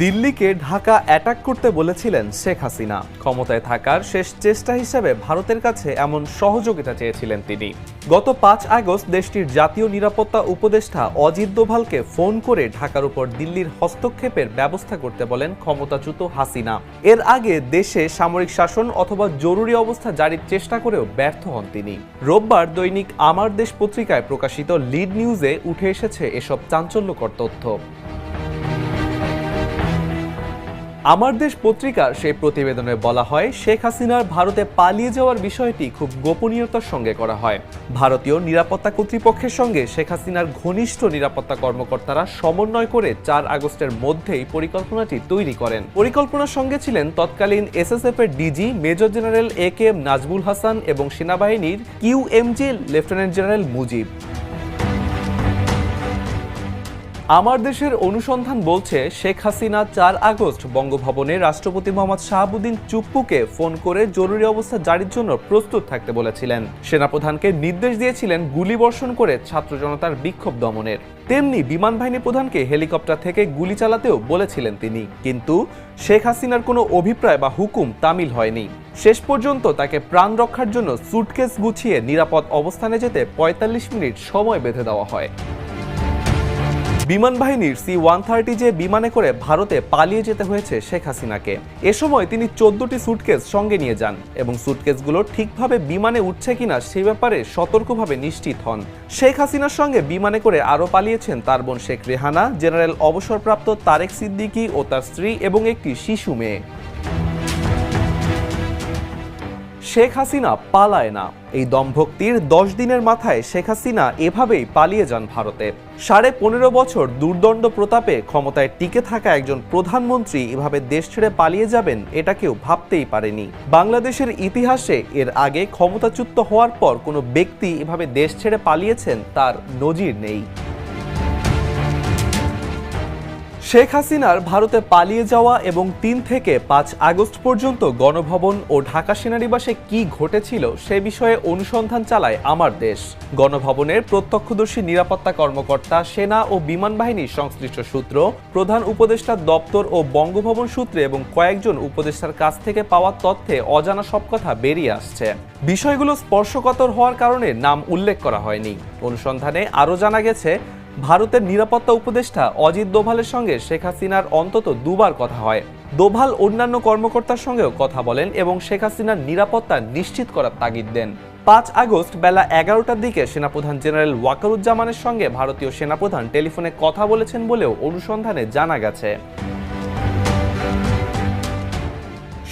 দিল্লিকে Dhaka attack করতে বলেছিলেন শেখ হাসিনা। ক্ষমতায় থাকার শেষ চেষ্টা হিসেবে ভারতের কাছে এমন সহযোগিতা চেয়েছিলেন তিনি। গত পাঁচ আগস্ট দেশটির জাতীয় নিরাপত্তা উপদেষ্টা অজিত দোভালকে ফোন করে ঢাকার উপর দিল্লির হস্তক্ষেপের ব্যবস্থা করতে বলেন ক্ষমতাচ্যুত হাসিনা। এর আগে দেশে সামরিক শাসন অথবা জরুরি অবস্থা জারির চেষ্টা করেও ব্যর্থ হন তিনি। রোববার দৈনিক আমার দেশ পত্রিকায় প্রকাশিত লিড নিউজে উঠে এসেছে এসব চাঞ্চল্যকর তথ্য। আমার দেশ পত্রিকার সেই প্রতিবেদনে বলা হয়, শেখ হাসিনার ভারতে পালিয়ে যাওয়ার বিষয়টি খুব গোপনীয়তার সঙ্গে করা হয়। ভারতীয় নিরাপত্তা কর্তৃপক্ষের সঙ্গে শেখ হাসিনার ঘনিষ্ঠ নিরাপত্তা কর্মকর্তারা সমন্বয় করে চার আগস্টের মধ্যেই পরিকল্পনাটি তৈরি করেন। পরিকল্পনার সঙ্গে ছিলেন তৎকালীন এসএসএফ এর DG major general A K M Najmul Hasan এবং সেনাবাহিনীর কিউএমজি লেফটেন্যান্ট জেনারেল মুজিব। আমার দেশের অনুসন্ধান বলছে, শেখ হাসিনা চার আগস্ট বঙ্গভবনে রাষ্ট্রপতি মোহাম্মদ শাহাবুদ্দিন চুপ্পুকে ফোন করে জরুরি অবস্থা জারির জন্য প্রস্তুত থাকতে বলেছিলেন। সেনাপ্রধানকে নির্দেশ দিয়েছিলেন গুলি বর্ষণ করে ছাত্র জনতার বিক্ষোভ দমনের। তেমনি বিমান বাহিনী প্রধানকে হেলিকপ্টার থেকে গুলি চালাতেও বলেছিলেন তিনি। কিন্তু শেখ হাসিনার কোনো অভিপ্রায় বা হুকুম তামিল হয়নি। শেষ পর্যন্ত তাকে প্রাণ রক্ষার জন্য সুটকেস গুছিয়ে নিরাপদ অবস্থানে যেতে পঁয়তাল্লিশ মিনিট সময় বেঁধে দেওয়া হয়। বিমান বাহিনীর সি ওয়ান থার্টি যে বিমানে করে ভারতে পালিয়ে যেতে হয়েছে শেখ হাসিনাকে। এ সময় তিনি চোদ্দটি সুটকেস সঙ্গে নিয়ে যান এবং সুটকেসগুলো ঠিকভাবে বিমানে উঠছে কিনা সে ব্যাপারে সতর্কভাবে নিশ্চিত হন। শেখ হাসিনার সঙ্গে বিমানে করে আরও পালিয়েছেন তার বোন শেখ রেহানা, জেনারেল অবসরপ্রাপ্ত তারেক সিদ্দিকী ও তার স্ত্রী এবং একটি শিশু মেয়ে। শেখ হাসিনা পালায় না। এই দম্ভক্তির দশ দিনের মাথায় শেখ হাসিনা এভাবেই পালিয়ে যান ভারতে। সাড়ে পনেরো বছর দুর্দণ্ড প্রতাপে ক্ষমতায় টিকে থাকা একজন প্রধানমন্ত্রী এভাবে দেশ ছেড়ে পালিয়ে যাবেন, এটা কেউ ভাবতেই পারেনি। বাংলাদেশের ইতিহাসে এর আগে ক্ষমতাচ্যুত হওয়ার পর কোনো ব্যক্তি এভাবে দেশ ছেড়ে পালিয়েছেন তার নজির নেই। শেখ হাসিনার ভারতে পালিয়ে যাওয়া এবং তিন থেকে পাঁচ আগস্ট পর্যন্ত গণভবন ও ঢাকা সেনানিবাসে কি ঘটেছিল সে বিষয়ে অনুসন্ধান চালায় আমার দেশ। গণভবনের প্রত্যক্ষদর্শী নিরাপত্তা কর্মকর্তা, সেনা ও বিমান বাহিনীর সংশ্লিষ্ট সূত্র, প্রধান উপদেষ্টার দপ্তর ও বঙ্গভবন সূত্রে এবং কয়েকজন উপদেষ্টার কাছ থেকে পাওয়া তথ্যে অজানা সব কথা বেরিয়ে আসছে। বিষয়গুলো স্পর্শকাতর হওয়ার কারণে নাম উল্লেখ করা হয়নি। অনুসন্ধানে আরও জানা গেছে ভারতের নিরাপত্তা উপদেষ্টা অজিত দোভালের সঙ্গে শেখ হাসিনার অন্তত দুবার কথা হয়। দোভাল অন্যান্য কর্মকর্তার সঙ্গেও কথা বলেন এবং শেখ হাসিনার নিরাপত্তা নিশ্চিত করার তাগিদ দেন। পাঁচ আগস্ট বেলা এগারোটার দিকে সেনাপ্রধান জেনারেল ওয়াকারুজ্জামানের সঙ্গে ভারতীয় সেনাপ্রধান টেলিফোনে কথা বলেছেন বলেও অনুসন্ধানে জানা গেছে।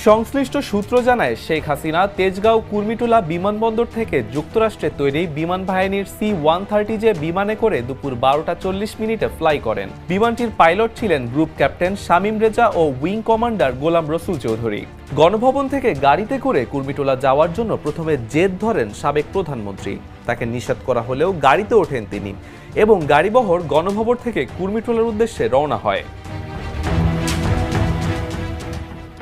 সংশ্লিষ্ট সূত্র জানায়, শেখ হাসিনা তেজগাঁও কুর্মিটোলা বিমানবন্দর থেকে যুক্তরাষ্ট্রে তৈরি বিমান বাহিনীর সি ওয়ান থার্টি যে বিমানে করে দুপুর বারোটা চল্লিশ মিনিটে ফ্লাই করেন। বিমানটির পাইলট ছিলেন গ্রুপ ক্যাপ্টেন শামীম রেজা ও উইং কমান্ডার গোলাম রসুল চৌধুরী। গণভবন থেকে গাড়িতে করে কুর্মিটোলা যাওয়ার জন্য প্রথমে জেদ ধরেন সাবেক প্রধানমন্ত্রী। তাকে নিষেধ করা হলেও গাড়িতে ওঠেন তিনি এবং গাড়িবহর গণভবন থেকে কুর্মিটোলার উদ্দেশ্যে রওনা হয়।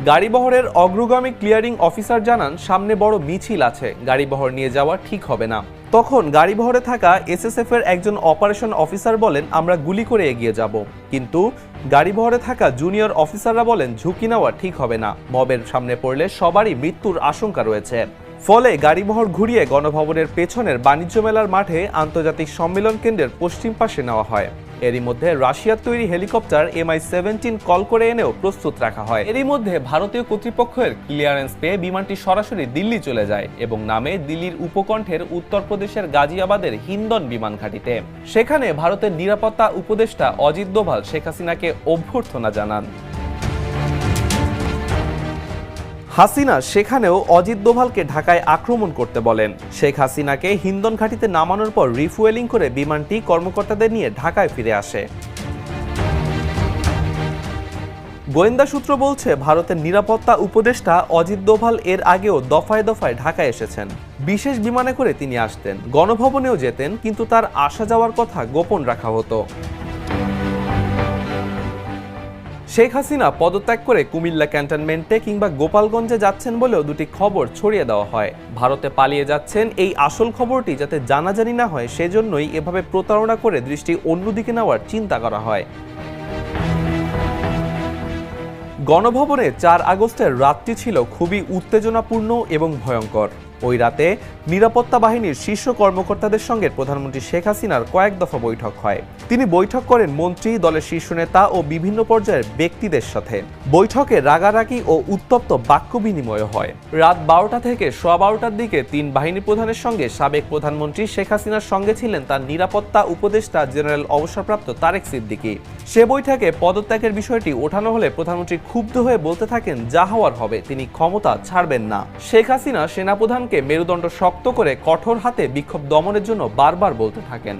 গাড়িবহরের অগ্রগামী ক্লিয়ারিং অফিসার জানান, সামনে বড় মিছিল আছে, গাড়িবহর নিয়ে যাওয়া ঠিক হবে না। তখন গাড়িবহরে থাকা এসএসএফ এর একজন অপারেশন অফিসার বলেন, আমরা গুলি করে এগিয়ে যাব। কিন্তু গাড়িবহরে থাকা জুনিয়র অফিসাররা বলেন, ঝুঁকি নেওয়া ঠিক হবে না। মবের সামনে পড়লে সবারই মৃত্যুর আশঙ্কা রয়েছে। ফলে গাড়িবহর ঘুরিয়ে গণভবনের পেছনের বাণিজ্য মেলার মাঠে আন্তর্জাতিক সম্মেলন কেন্দ্রের পশ্চিম পাশে নেওয়া হয়। এরই মধ্যে রাশিয়ার তৈরি হেলিকপ্টার এমআই সেভেন্টিন কল করে এনেও প্রস্তুত রাখা হয়। এরই মধ্যে ভারতীয় কর্তৃপক্ষের ক্লিয়ারেন্স পেয়ে বিমানটি সরাসরি দিল্লি চলে যায় এবং নামে দিল্লির উপকণ্ঠের উত্তরপ্রদেশের গাজিয়াবাদের হিন্দন বিমান ঘাঁটিতে। সেখানে ভারতের নিরাপত্তা উপদেষ্টা অজিত দোভাল শেখ হাসিনাকে অভ্যর্থনা জানান। হাসিনা সেখানেও অজিত দোভালকে ঢাকায় আক্রমণ করতে বলেন। শেখ হাসিনাকে হিন্দন ঘাটিতে নামানোর পর রিফুয়েলিং করে বিমানটি কর্মকর্তাদের নিয়ে ঢাকায় ফিরে আসে। গোয়েন্দা সূত্র বলছে, ভারতের নিরাপত্তা উপদেষ্টা অজিত দোভাল এর আগেও দফায় দফায় ঢাকায় এসেছেন। বিশেষ বিমানে করে তিনি আসতেন। গণভবনেও যেতেন, কিন্তু তার আসা যাওয়ার কথা গোপন রাখা হতো। শেখ হাসিনা পদত্যাগ করে কুমিল্লা ক্যান্টনমেন্টে কিংবা গোপালগঞ্জে যাচ্ছেন বলেও দুটি খবর ছড়িয়ে দেওয়া হয়। ভারতে পালিয়ে যাচ্ছেন এই আসল খবরটি যাতে জানাজানি না হয়, সেজন্যই এভাবে প্রতারণা করে দৃষ্টি অন্যদিকে নেওয়ার চিন্তা করা হয়। গণভবনে চার আগস্টের রাতটি ছিল খুবই উত্তেজনাপূর্ণ এবং ভয়ঙ্কর। ওই রাতে নিরাপত্তা বাহিনীর শীর্ষ কর্মকর্তাদের সঙ্গে প্রধানমন্ত্রী শেখ হাসিনার কয়েক দফা বৈঠক হয়। তিনি বৈঠক করেন মন্ত্রী, দলের শীর্ষ নেতা ও বিভিন্ন পর্যায়ের ব্যক্তিদের সাথে। বৈঠকে রাগারাগি ও উত্তপ্ত বাক্য বিনিময় হয়। রাত বারোটা থেকে সোয়া বারোটার দিকে তিন বাহিনী প্রধানের সঙ্গে সাবেক প্রধানমন্ত্রী শেখ হাসিনার সঙ্গে ছিলেন তার নিরাপত্তা উপদেষ্টা জেনারেল অবসরপ্রাপ্ত তারেক সিদ্দিকী। সে বৈঠকে পদত্যাগের বিষয়টি ওঠানো হলে প্রধানমন্ত্রী ক্ষুব্ধ হয়ে বলতে থাকেন, যা হওয়ার হবে, তিনি ক্ষমতা ছাড়বেন না। শেখ হাসিনা সেনাপ্রধানকে মেরুদণ্ড শক্ত করে কঠোর হাতে বিক্ষোভ দমনের জন্য বারবার বলতে থাকেন।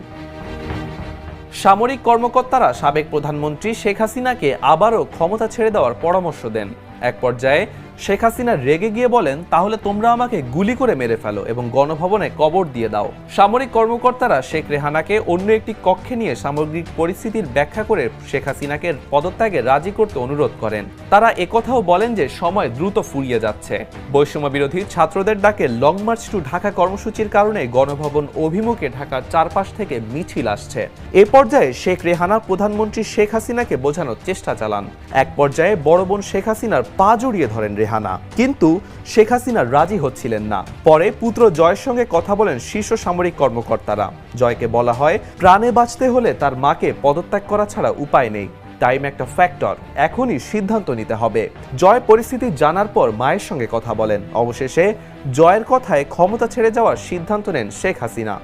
সামরিক কর্মকর্তারা সাবেক প্রধানমন্ত্রী শেখ হাসিনাকে আবারও ক্ষমতা ছেড়ে দেওয়ার পরামর্শ দেন। এক পর্যায়ে শেখ হাসিনা রেগে গিয়ে বলেন, তাহলে তোমরা আমাকে গুলি করে মেরে ফেলো এবং গণভবনে কবর দিয়ে দাও। সামরিক কর্মকর্তারা শেখ রেহানাকে অন্য একটি কক্ষে নিয়ে সামগ্রিক পরিস্থিতির ব্যাখ্যা করে শেখ হাসিনাকে পদত্যাগে রাজি করতে অনুরোধ করেন। তারা একথাও বলেন যে, সময় দ্রুত ফুরিয়ে যাচ্ছে। বৈষম্য বিরোধী ছাত্রদের ডাকে লং মার্চ টু ঢাকা কর্মসূচির কারণে গণভবন অভিমুখে ঢাকার চারপাশ থেকে মিছিল আসছে। এ পর্যায়ে শেখ রেহানা প্রধানমন্ত্রী শেখ হাসিনাকে বোঝানোর চেষ্টা চালান। এক পর্যায়ে বড় বোন শেখ হাসিনার পা জড়িয়ে ধরেন রেহানা কিন্তু শেখ হাসিনা রাজি হচ্ছিলেন না। পরে পুত্র জয়ের সঙ্গে কথা বলেন শীর্ষ সামরিক কর্মকর্তারা। জয়কে বলা হয়, প্রাণে বাঁচতে হলে তার মাকে পদত্যাগ করা ছাড়া উপায় নেই। টাইম একটা ফ্যাক্টর, এখনই সিদ্ধান্ত নিতে হবে। জয় পরিস্থিতি জানার পর মায়ের সঙ্গে কথা বলেন। অবশেষে জয়ের কথায় ক্ষমতা ছেড়ে যাওয়ার সিদ্ধান্ত নেন শেখ হাসিনা।